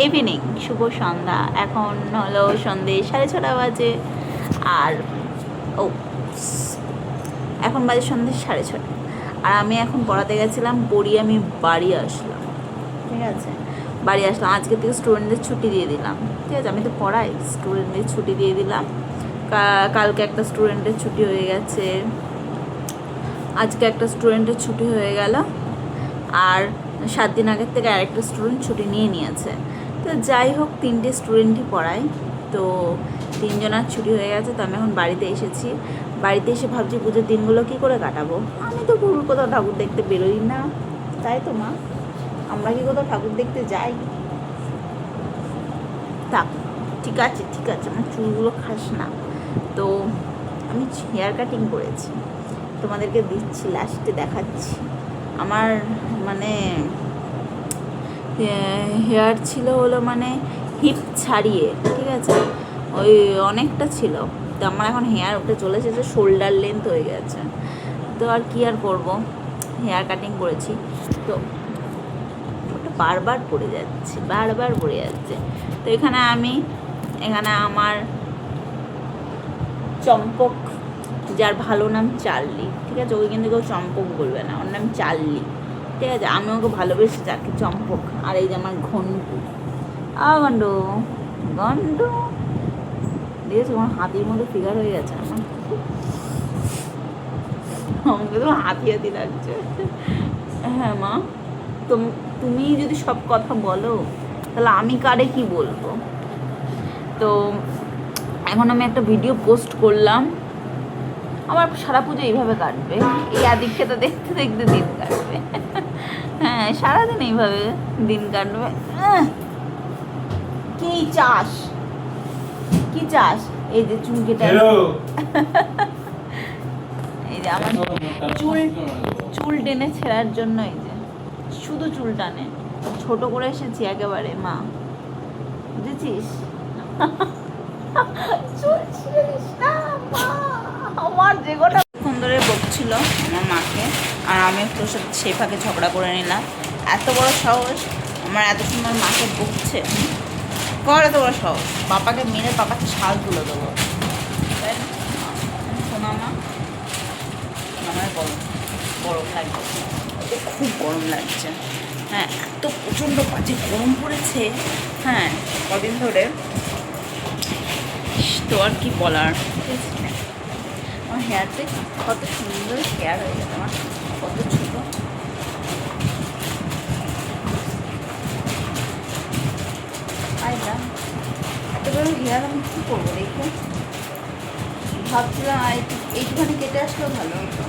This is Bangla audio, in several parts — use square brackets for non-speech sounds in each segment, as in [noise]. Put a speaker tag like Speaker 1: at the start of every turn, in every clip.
Speaker 1: ইভিনিং শুভ সন্ধ্যা। এখন হলো সন্ধে সাড়ে ছটা বাজে। আর, ও, এখন বাজে সন্ধে সাড়ে ছটা। আর আমি এখন পড়াতে গেছিলাম, পড়ি আমি বাড়ি আসলাম। ঠিক আছে? বাড়ি আসলাম। আজকে থেকে স্টুডেন্টদের ছুটি দিয়ে দিলাম। ঠিক আছে? আমি তো পড়াই। স্টুডেন্টদের ছুটি দিয়ে দিলাম। কালকে একটা স্টুডেন্টের ছুটি হয়ে গেছে। আজকে একটা স্টুডেন্টের ছুটি হয়ে গেল। আর সাত দিন আগের থেকে আরেকটা স্টুডেন্ট ছুটি নিয়ে নিয়েছে। তো যাই হোক, তিনটে স্টুডেন্টই পড়াই তো তিনজনের ছুটি হয়ে গেছে, তো আমি এখন বাড়িতে এসেছি। বাড়িতে এসে ভাবছি পুজোর দিনগুলো কী করে কাটাবো? আমি তো পুরো কোথাও ঠাকুর দেখতে বেরোই না। তাই তো মা, আমরা কি কোথাও ঠাকুর দেখতে যাই? থাক, ঠিক আছে ঠিক আছে, আমার চুলগুলো খাস না। তো আমি হেয়ার কাটিং করেছি। তোমাদেরকে দিচ্ছি লাস্টে দেখাচ্ছি। আমার মানে হেয়ার ছিল হলো মানে হিপ ছাড়িয়ে, ঠিক আছে? ওই অনেকটা ছিল। তো আমার এখন হেয়ার উঠে চলে এসেছে শোল্ডার লেন্থ হয়ে গেছে। তো আর কি আর করব? হেয়ার কাটিং করেছি। তো ওটা বারবার পড়ে যাচ্ছে, বারবার পড়ে যাচ্ছে। তো এখানে আমি, এখানে আমার চম্পক, যার ভালো নাম চার্লি, ঠিক আছে? ওই কিন্তু কেউ চম্পক বলবে না, ওর নাম চার্লি। ঠিক আছে, আমি ওকে ভালোবেসে যাকে চম্পক। আর এই যে আমার ঘন্টু। আ গন্ডু গন্ডু দেখেছ, আমার হাতির মতো ফিগার হয়ে গেছে আমার। আমাকে তো হাতি হাতি লাগছে। হ্যাঁ মা। তুম- যদি সব কথা বলো, তাহলে আমি কারে কি বলব? তো, এখন আমি একটা ভিডিও পোস্ট করলাম। আমার সারা পুজো এইভাবে কাটবে। এই আদিক খেতে দেখতে দেখতে দিন কাটবে। হ্যাঁ সারাদিন এইভাবে দিন কাটবে। কি চাস? কি চাস? এই যে চুল কেটে [laughs] এই যে আমার চুল চুল টেনে ছেঁড়ার জন্য এই যে। শুধু চুল টানে। ছোট করে এসেছি একেবারে মা। বুঝেছিস? [laughs] চুল ছিঁড়ে দিস না, মা। আমার যে গোটা বকছিল আমার মাকে। আর আমি একটু সেই ফাঁকে ঝগড়া করে নিলাম। এত বড় সাহস? আমার এত সুন্দর মাকে বকছে? কর এত বড় সাহস। বাবাকে মেরে বাবাকে শাল তুলে দেবো? শোনা মা। গরম লাগছে। খুব গরম লাগছে। হ্যাঁ এত প্রচণ্ড বাজে গরম পড়েছে। হ্যাঁ কদিন ধরে। তো আর কি বলার? আমার হেয়ারতে কত সুন্দর হেয়ার হয়ে গেছে আমার, কত ছোট। আইলা এত বড় হেয়ার আমি কী করব দেখে? ভাবছিলাম এইটুখানি কেটে আসলেও ভালো হতো।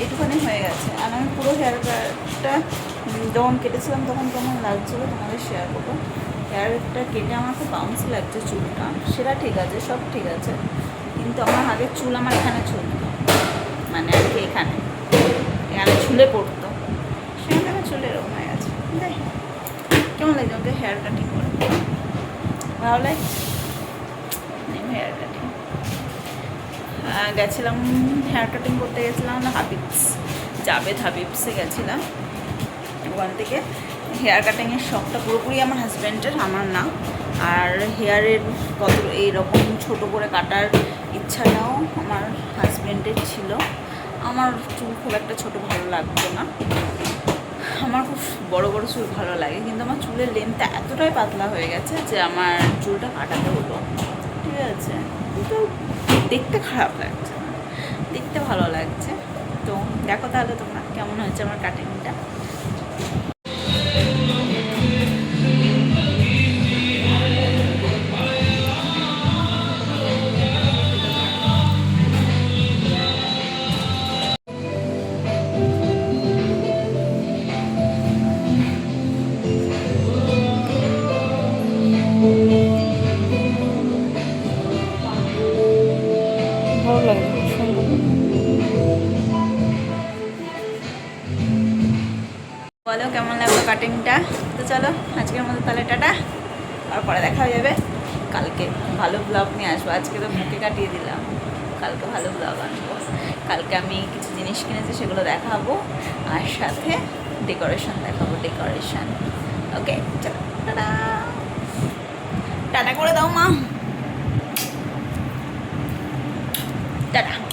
Speaker 1: এইটুখানি হয়ে গেছে। আর আমি পুরো হেয়ার কাটটা যখন কেটেছিলাম তখন কেমন লাগছিল তোমাদের শেয়ার করব। হেয়ারটা কেটে আমার খুব বাউন্সি লাগছে চুলটা। সেটা ঠিক আছে, সব ঠিক আছে। কিন্তু আমার হাতের চুল আমার এখানে চলতো মানে আর কি এখানে। এখানে চুলে পড়তো। সেখানে থেকে চুলে এরকম হয়ে গেছে। কেমন লাগছে ওকে হেয়ার কাটিং করে? ভালো লাগছে? হেয়ার কাটিং গেছিলাম হেয়ার কাটিং করতে গেছিলাম হাবিবস। জাবেদ হাবিবসে গেছিলাম। ওখান থেকে হেয়ার কাটিংয়ের শখটা পুরোপুরি আমার হাজব্যান্ডের আমার না। আর হেয়ারের কত এইরকম ছোট করে কাটার ইচ্ছাটাও আমার হাজব্যান্ডের ছিল। আমার চুল খুব একটা ছোট ভালো লাগতো না। আমার খুব বড় বড় চুল ভালো লাগে। কিন্তু আমার চুলের লেন্থটা এতটাই পাতলা হয়ে গেছে যে আমার চুলটা কাটাতে হলো। ঠিক আছে? কিন্তু দেখতে খারাপ লাগছে। দেখতে ভালো লাগছে। তো দেখো তাহলে তোমরা কেমন হয়েছে আমার কাটিংটা বলো কেমন লাগল কাটিংটা? তো চলো, আজকের মতো তাহলে টাটা। আর পরে দেখা হয়ে যাবে। কালকে ভালো ব্লগ নিয়ে আসব। আজকে তো মুখে কাটিয়ে দিলাম। কালকে ভালো ব্লগ আনব। কালকে আমি কিছু জিনিস কিনেছি, সেগুলো দেখাবো। আর সাথে ডেকোরেশন দেখাবো ডেকোরেশন ওকে চলো, টাটা। টাটা করে দাও মা। টাটা।